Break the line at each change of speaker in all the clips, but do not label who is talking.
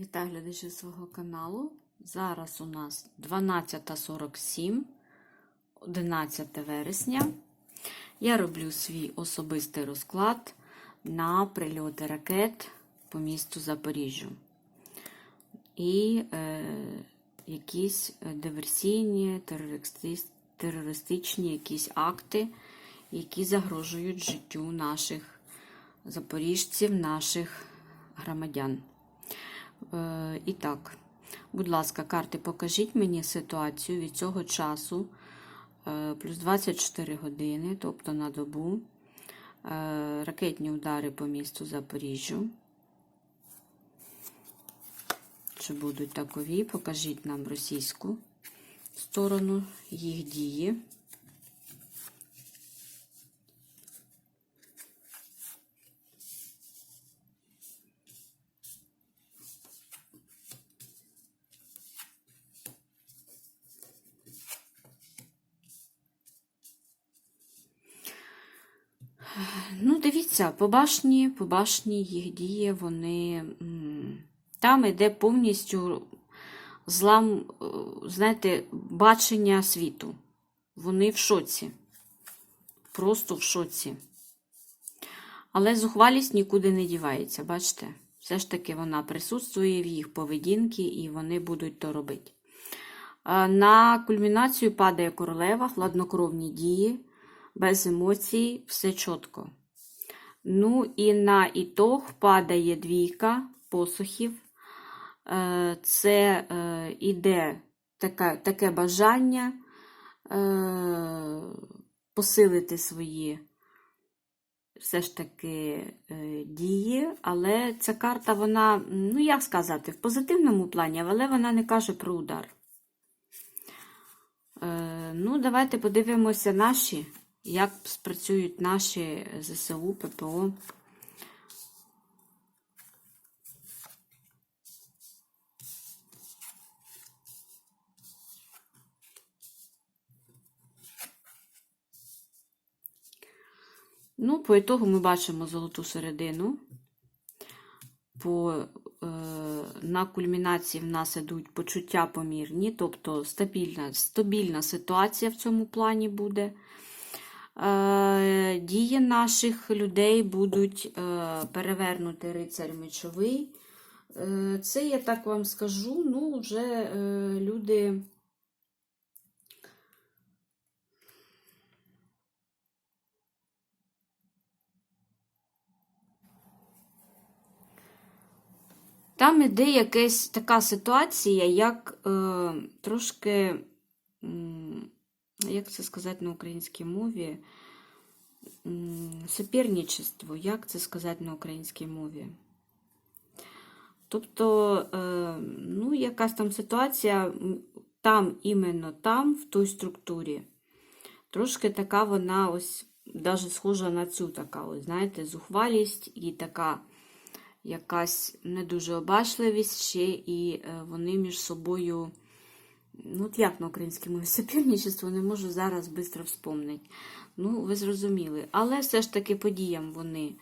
Вітаю глядачі свого каналу. Зараз у нас 12.47, 11 вересня. Я роблю свій особистий розклад на прильоти ракет по місту Запоріжжю. І е, якісь диверсійні, терористичні якісь акти, які загрожують життю наших запоріжців, наших громадян. Е, І так, будь ласка, карти, покажіть мені ситуацію від цього часу, е, плюс 24 години, тобто на добу, е, ракетні удари по місту Запоріжжю. Чи будуть такові? Покажіть нам російську сторону їх дії. Ну, дивіться, по башні, по башні їх дії, вони. Там йде повністю злам, знаєте, бачення світу. Вони в шоці. Просто в шоці. Але зухвалість нікуди не дівається, бачите? Все ж таки вона присутствує в їх поведінці, і вони будуть то робити. Е, На кульмінацію падає королева, хладнокровні дії, без емоцій, все чітко. Ну і на ітог падає двійка посухів. Е, Це е, іде таке, таке бажання е, посилити свої все ж таки дії, але ця карта, вона, ну як сказати, в позитивному плані, але вона не каже про удар. Ну, давайте подивимося наші, як спрацюють наші ЗСУ, ППО. Ну, по ітогу ми бачимо золоту середину. По, е, на кульмінації в нас ідуть почуття помірні, тобто стабільна, стабільна ситуація в цьому плані буде. Е, дії наших людей будуть е, перевернути рицарь мечовий. Е, це, я так вам скажу, ну, вже люди. Там іде якась така ситуація, як е, трошки, м, як це сказати на українській мові, суперничество, як це сказати на українській мові? Тобто, е, ну, якась там ситуація, там, іменно там, в той структурі, трошки така вона ось, даже схожа на цю така, ось, знаєте, зухвалість і така якась не дуже обачливість ще, і е, вони між собою, ну, от як на українській мові, суперничество, не можу зараз швидко вспомнити. Ну, ви зрозуміли. Але все ж таки подіям вони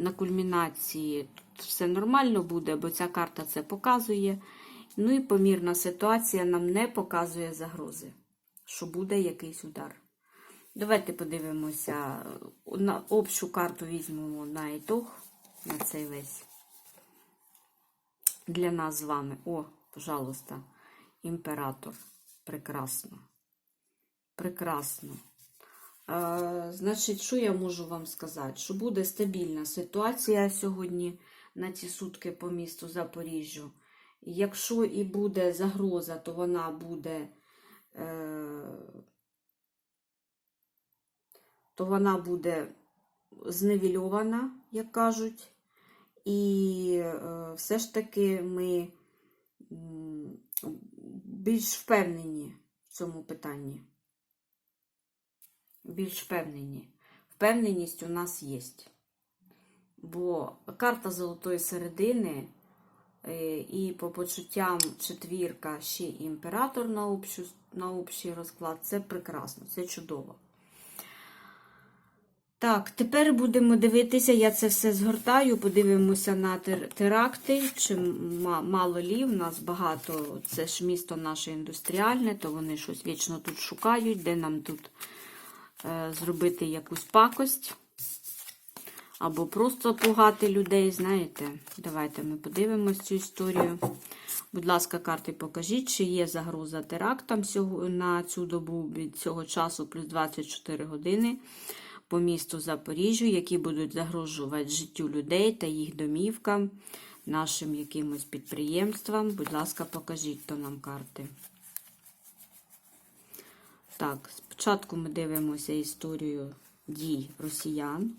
на кульмінації тут все нормально буде, бо ця карта це показує. Ну і помірна ситуація нам не показує загрози, що буде якийсь удар. Давайте подивимося на общу карту візьмемо на ітог на цей весь. Для нас з вами. О, пожалуйста, імператор. Прекрасно. Прекрасно. Е, значить, що я можу вам сказати? Що буде стабільна ситуація сьогодні на ці сутки по місту Запоріжжю. Якщо і буде загроза, то вона буде. Е, то вона буде зневільована, як кажуть. І е, все ж таки ми більш впевнені в цьому питанні. Більш впевнені. Впевненість у нас є. Бо карта золотої середини е, і по почуттям четвірка ще імператор на общий розклад це прекрасно, це чудово. Так, тепер будемо дивитися, я це все згортаю, подивимося на тер- теракти. Чи мало лі, у нас багато, це ж місто наше індустріальне, то вони щось вічно тут шукають, де нам тут е, зробити якусь пакость. Або просто пугати людей, знаєте. Давайте ми подивимось цю історію. Будь ласка, карти покажіть, чи є загроза терактам на цю добу від цього часу плюс 24 години по місту Запоріжжю, які будуть загрожувати життю людей та їх домівкам, нашим якимось підприємствам. Будь ласка, покажіть то нам карти. Так, спочатку ми дивимося історію дій росіян.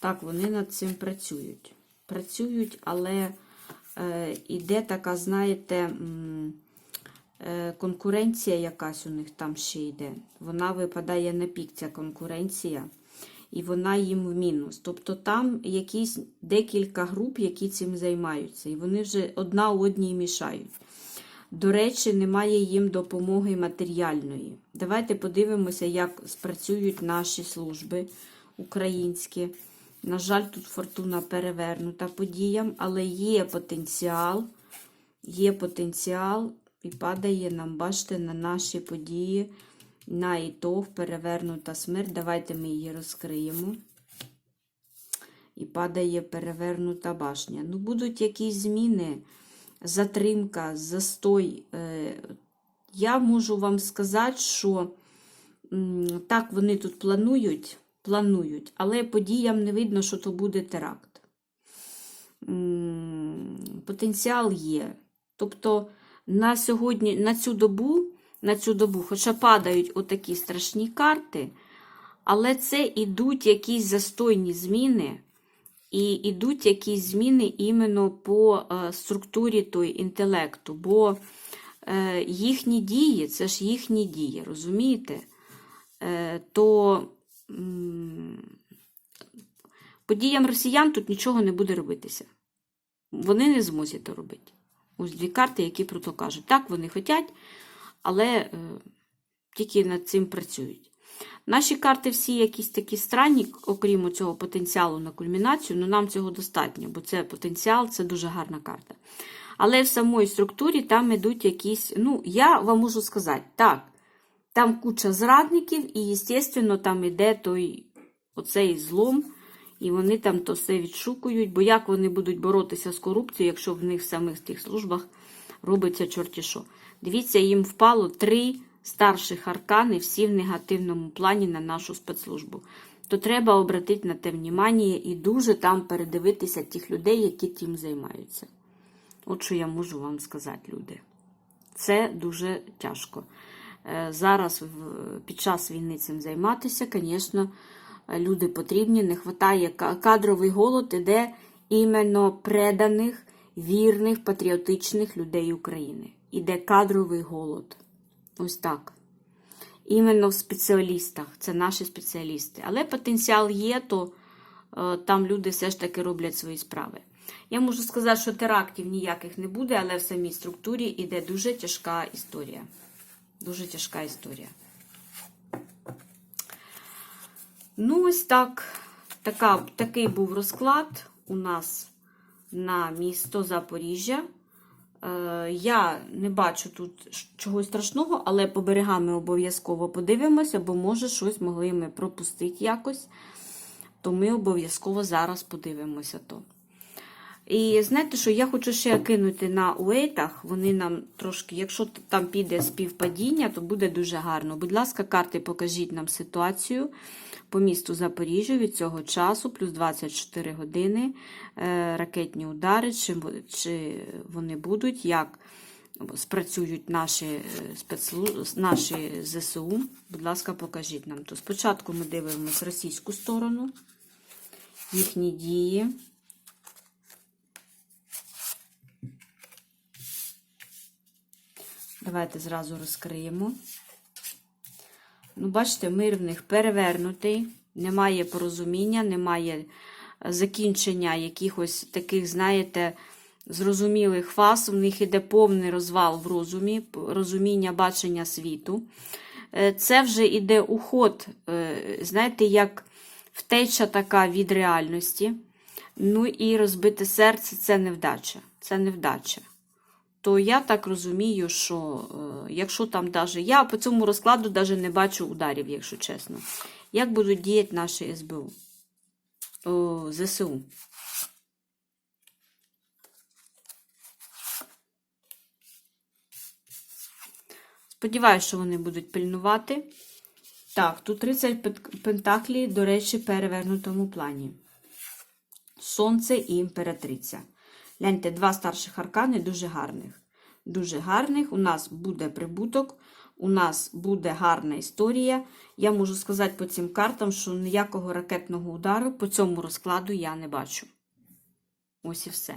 Так, вони над цим працюють. Працюють, але е, іде така, знаєте, конкуренція якась у них там ще йде. Вона випадає на пік, ця конкуренція, і вона їм в мінус. Тобто там якісь декілька груп, які цим займаються, і вони вже одна одній мішають. До речі, немає їм допомоги матеріальної. Давайте подивимося, як спрацюють наші служби українські. На жаль, тут фортуна перевернута подіям, але є потенціал, є потенціал і падає нам, бачите, на наші події, на ітог, перевернута смерть. Давайте ми її розкриємо. І падає перевернута башня. Ну, будуть якісь зміни, затримка, застой. Е, Я можу вам сказати, що так вони тут планують, планують, але подіям не видно, що то буде теракт. Потенціал є. Тобто на сьогодні, на цю добу, на цю добу, хоча падають отакі страшні карти, але це ідуть якісь застойні зміни, і йдуть якісь зміни іменно по е, структурі той інтелекту, бо е, їхні дії, це ж їхні дії, розумієте? Е, то м, по діям росіян тут нічого не буде робитися. Вони не це робити. Ось дві карти, які про то кажуть. Так, вони хочуть, але е, тільки над цим працюють. Наші карти всі якісь такі странні, окрім цього потенціалу на кульмінацію, але нам цього достатньо, бо це потенціал, це дуже гарна карта. Але в самій структурі там йдуть якісь, ну, я вам можу сказати, так, там куча зрадників, і, звісно, там іде той оцей злом, і вони там то все відшукують, бо як вони будуть боротися з корупцією, якщо в них в самих тих службах робиться чорті що. Дивіться, їм впало три старших аркани, всі в негативному плані на нашу спецслужбу. То треба обратити на те внимання і дуже там передивитися тих людей, які тим займаються. От що я можу вам сказати, люди. Це дуже тяжко. Е, Зараз під час війни цим займатися, звісно, люди потрібні. Не вистачає кадровий голод, іде іменно преданих, вірних, патріотичних людей України. Іде кадровий голод. Ось так. Іменно в спеціалістах. Це наші спеціалісти. Але потенціал є, то е, там люди все ж таки роблять свої справи. Я можу сказати, що терактів ніяких не буде, але в самій структурі йде дуже тяжка історія. Дуже тяжка історія. Ну, ось так. Така, такий був розклад у нас на місто Запоріжжя. Е, я не бачу тут чогось страшного, але по берегам ми обов'язково подивимося, бо може щось могли ми пропустити якось. То ми обов'язково зараз подивимося то. І знаєте, що я хочу ще кинути на уейтах. Вони нам трошки, якщо там піде співпадіння, то буде дуже гарно. Будь ласка, карти покажіть нам ситуацію по місту Запоріжжя від цього часу, плюс 24 години, е, ракетні удари, чи, вони будуть, як спрацюють наші, е, наші ЗСУ. Будь ласка, покажіть нам. То спочатку ми дивимося російську сторону, їхні дії. Давайте зразу розкриємо. Ну, бачите, мир в них перевернутий, немає порозуміння, немає закінчення якихось таких, знаєте, зрозумілих фаз. У них іде повний розвал в розумі, розуміння бачення світу. е, це вже іде уход, е, знаєте, як втеча така від реальності. Ну і розбите серце це невдача. Це невдача. То я так розумію, що е, якщо там даже. Я по цьому розкладу даже не бачу ударів, якщо чесно. Як будуть діяти наші СБУ? О, ЗСУ. Сподіваюся, що вони будуть пильнувати. Так, тут 30 пентаклі, до речі, перевернутому плані. Сонце і імператриця. Гляньте, два старших аркани дуже гарних. Дуже гарних. У нас буде прибуток, у нас буде гарна історія. Я можу сказати по цим картам, що ніякого ракетного удару по цьому розкладу я не бачу. Ось і все.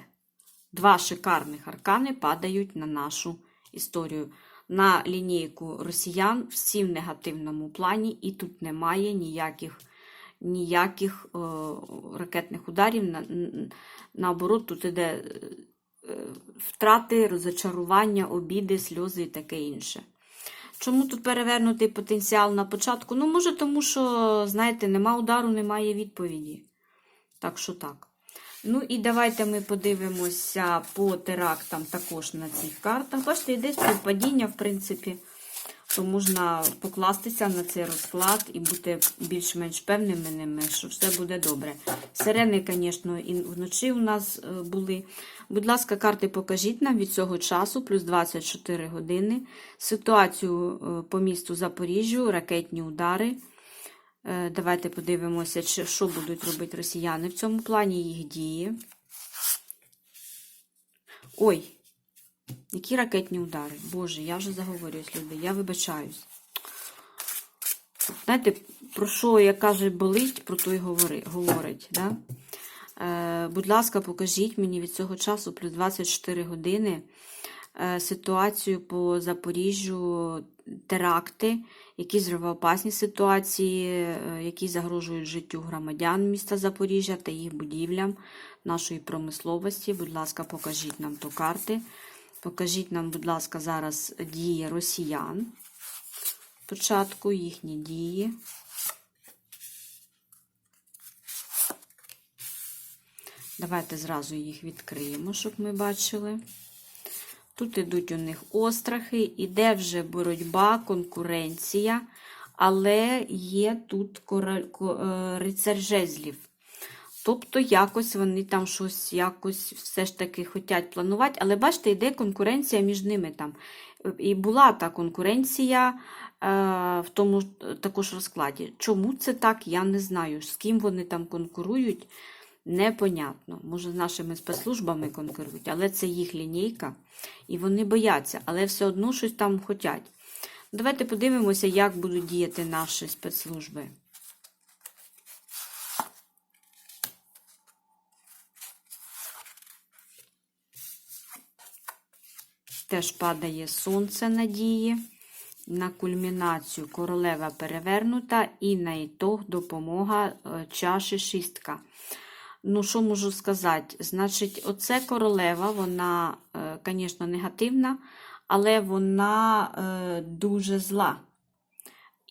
Два шикарних аркани падають на нашу історію. На лінійку росіян всі в негативному плані, і тут немає ніяких ніяких е, ракетних ударів. На, наоборот, тут іде е, втрати, розочарування, обіди, сльози і таке інше. Чому тут перевернутий потенціал на початку? Ну, може, тому що, знаєте, нема удару, немає відповіді. Так що так. Ну і давайте ми подивимося по терактам також на цих картах. Бачите, йде співпадіння, в принципі, то можна покластися на цей розклад і бути більш-менш певними, що все буде добре. Сирени, звісно, і вночі у нас е, були. Будь ласка, карти покажіть нам від цього часу, плюс 24 години. Ситуацію е, по місту Запоріжжю, ракетні удари. Е, Давайте подивимося, що будуть робити росіяни в цьому плані, їх дії. Ой, які ракетні удари. Боже, я вже заговорююсь, люди, я вибачаюсь. Знаєте, про що, як каже, болить, про то й говори, говорить. Да? Е, будь ласка, покажіть мені від цього часу плюс 24 години е, ситуацію по Запоріжжю, теракти, які зривоопасні ситуації, е, які загрожують життю громадян міста Запоріжжя та їх будівлям, нашої промисловості. Будь ласка, покажіть нам то карти. Покажіть нам, будь ласка, зараз дії росіян. Спочатку їхні дії. Давайте зразу їх відкриємо, щоб ми бачили. Тут ідуть у них острахи, іде вже боротьба, конкуренція, але є тут король, е, рицар жезлів. Тобто, якось вони там щось якось все ж таки хочуть планувати, але бачите, йде конкуренція між ними там. І була та конкуренція е, в тому також розкладі. Чому це так, я не знаю. З ким вони там конкурують, непонятно. Може, з нашими спецслужбами конкурують, але це їх лінійка, і вони бояться, але все одно щось там хочуть. Давайте подивимося, як будуть діяти наші спецслужби. Теж падає сонце надії. На кульмінацію королева перевернута і на ітог допомога е, чаші шістка. Ну, що можу сказати? Значить, оце королева, вона, звісно, негативна, але вона е, дуже зла.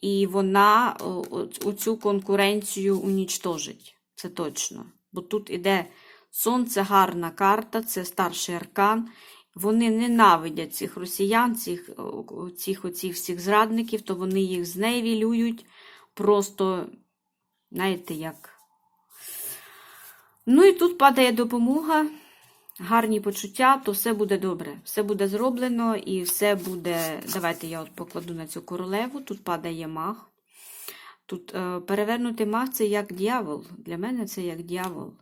І вона оцю конкуренцію унічтожить. Це точно. Бо тут іде сонце, гарна карта, це старший аркан. Вони ненавидять цих росіян, цих, цих оцих всіх зрадників, то вони їх зневілюють. Просто, знаєте, як. Ну і тут падає допомога, гарні почуття, то все буде добре. Все буде зроблено і все буде. Давайте я от покладу на цю королеву. Тут падає маг. Тут е, перевернутий маг це як дьявол. Для мене це як дьявол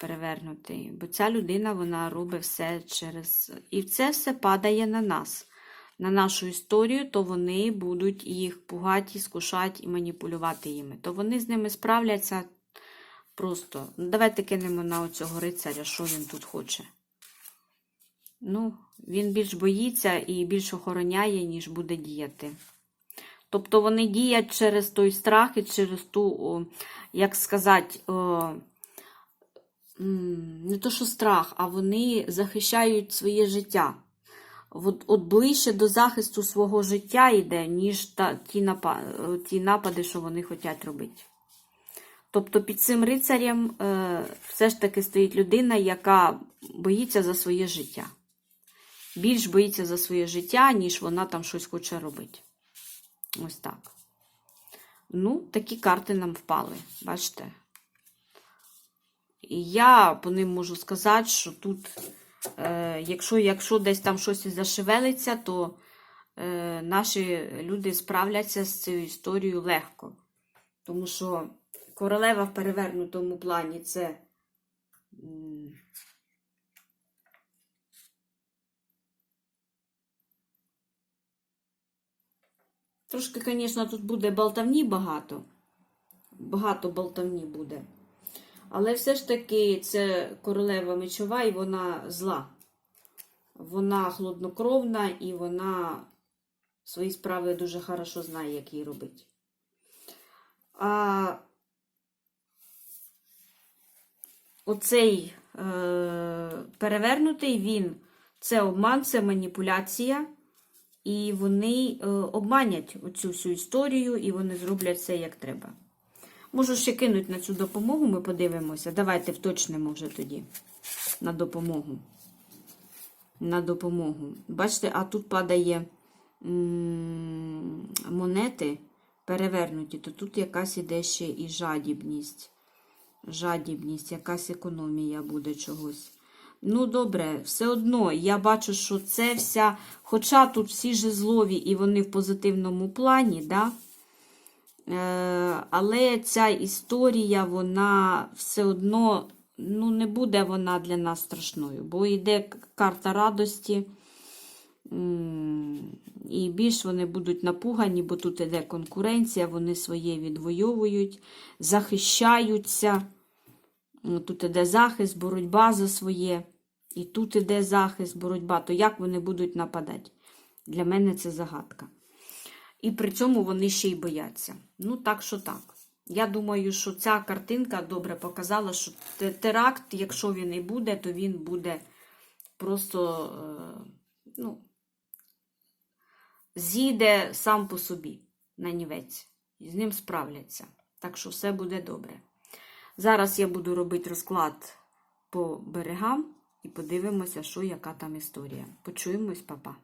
перевернутий. Бо ця людина вона робить все через. І це все падає на нас. На нашу історію, то вони будуть їх пугати, скушати і маніпулювати їми. То вони з ними справляться просто. Ну, Давайте кинемо на оцього рицаря, що він тут хоче. Ну, він більш боїться і більш охороняє, ніж буде діяти. Тобто вони діють через той страх і через ту, як сказати, не то, що страх, а вони захищають своє життя. от, от ближче до захисту свого життя йде, ніж та, ті, напа, е, ті напади, що вони хочуть робити. Тобто під цим рицарем е, все ж таки стоїть людина, яка боїться за своє життя. Більш боїться за своє життя, ніж вона там щось хоче робити. Ось так. Ну, такі карти нам впали, бачите? І я по ним можу сказати, що тут, е, якщо, якщо десь там щось зашевелиться, то е, наші люди справляться з цією історією легко. Тому що королева в перевернутому плані це. Трошки, звісно, тут буде болтавні багато. Багато болтавні буде. Але все ж таки це королева мечова і вона зла. Вона хладнокровна і вона свої справи дуже хорошо знає, як її робити. А оцей е, перевернутий він це обман, це маніпуляція. І вони е, обманять оцю всю історію, і вони зроблять все як треба. Можу ще кинути на цю допомогу, ми подивимося. Давайте вточнемо вже тоді на допомогу. На допомогу. Бачите, а тут падає монети перевернуті, то тут якась іде ще і жадібність. Жадібність, якась економія буде чогось. Ну, добре, все одно я бачу, що це вся, хоча тут всі жезлові і вони в позитивному плані, да? Е, але ця історія, вона все одно ну, не буде вона для нас страшною, бо йде карта радості. І більш вони будуть напугані, бо тут іде конкуренція, вони своє відвоюють, захищаються. Тут іде захист, боротьба за своє. І тут іде захист, боротьба. То як вони будуть нападати? Для мене це загадка. І при цьому вони ще й бояться. Ну, так що так. Я думаю, що ця картинка добре показала, що теракт, якщо він і буде, то він буде просто е, ну, зійде сам по собі на нівець. І з ним справляться. Так що все буде добре. Зараз я буду робити розклад по берегам і подивимося, що яка там історія. Почуємось, папа.